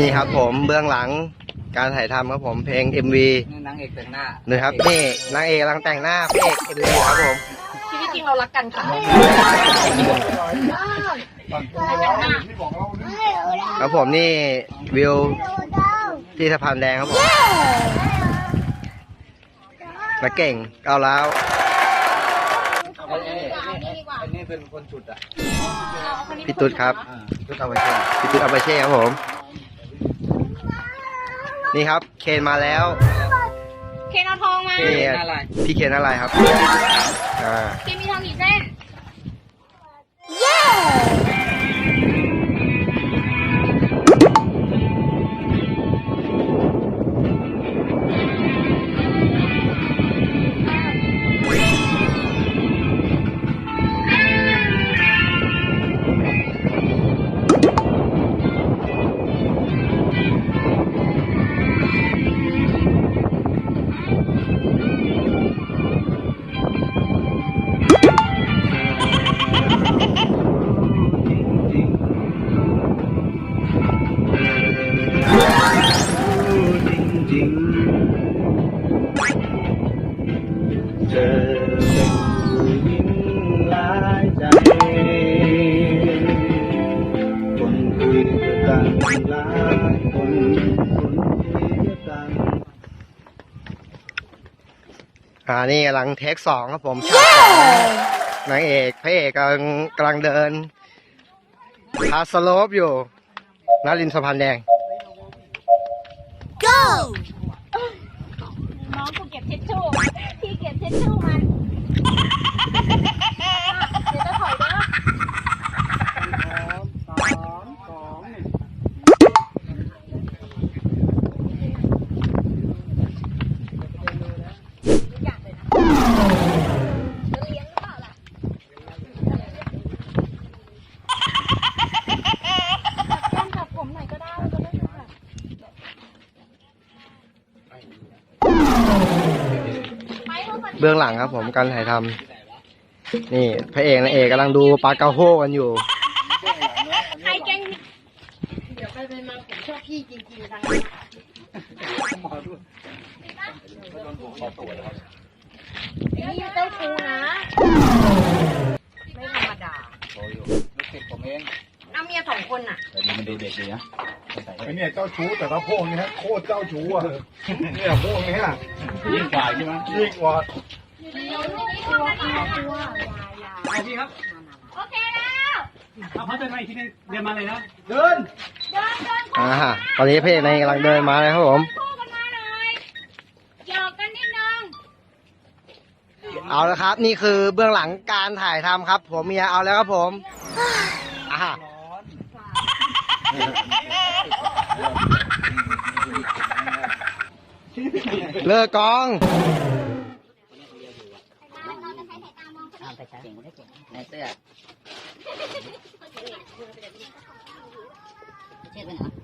นี่ครับผมเบื้องหลังการถ่ายทำครับผมเพลง MV นี่นางเอกแต่งหน้านะครับนี่นางเอกกำลังแต่งหน้าพระเอก MV ครับผมชีวิตจริงเรารักกันค่ะครับผมนี่วิวที่สะพานแดงครับผมนักเก่งก้าวร้าวไอ้ไอ้ไอ้ไอ้นี่เป็นคนจุดอะพี่ตุ๊ดครับอ่าจุดเอาไว้ใช่พี่ตุ๊ดอาบาเช่ครับผม นี่ครับ เคนมาแล้ว เคนเอาทองมา เคนอะไรพี่เคนอะไรครับ อ่า เคนมีทองกี่เส้น เจอเป็นผู้หญิงหลายใจ คนคุยด้วยกันหลายคนคนคุยด้วยกันอ่านี่กำลังเทคสองครับผมฉากสองนางเอกพระเอกกำลังกำลังเดินพาสโลปอยู่หน้าริมสะพานแดง น้องกูเก็บทิชชู่พี่เก็บทิชชู่มัน เดี๋ยวจะถอยเด้อ ต้นจับผมหน่อยก็ได้จะได้แบบไป เถอะค่ะเบื้องหลังครับผมการถ่ายทำนี่พระเอกนางเอกกำลังดูปลาเกาโฮกันอยู่ ใครแกล้งนี่เจ้าชูนะ ไม่ธรรมดาโชว์อยู่ลูกศิษย์ผมเองเอาเมียสองคนน่ะ แต่นี่มันดูเด็กดีนะ ไอ้เนี่ยเจ้าชู้แต่ถ้าพวกนี้ฮะโคตรเจ้าชู้อะเนี่ยพวกนี้อะยิ่งกว่าใช่ไหมยิ่งกว่าพี่ครับ โอเคแล้วเอาพัดเดินมาอีกทีนึงเดินมาเลยนะ เดิน เดินเดินอ่าตอนนี้พระเอกนางเอกกำลังเดินมาเลยครับผม คู่กันมาหน่อยหยอกกันนิดนึงเอาละครับ นี่คือเบื้องหลังการถ่ายทำครับ ผมเมียเอาแล้วครับผมอ่า เลิกกองในเสื้อเช็ดไปไหนวะ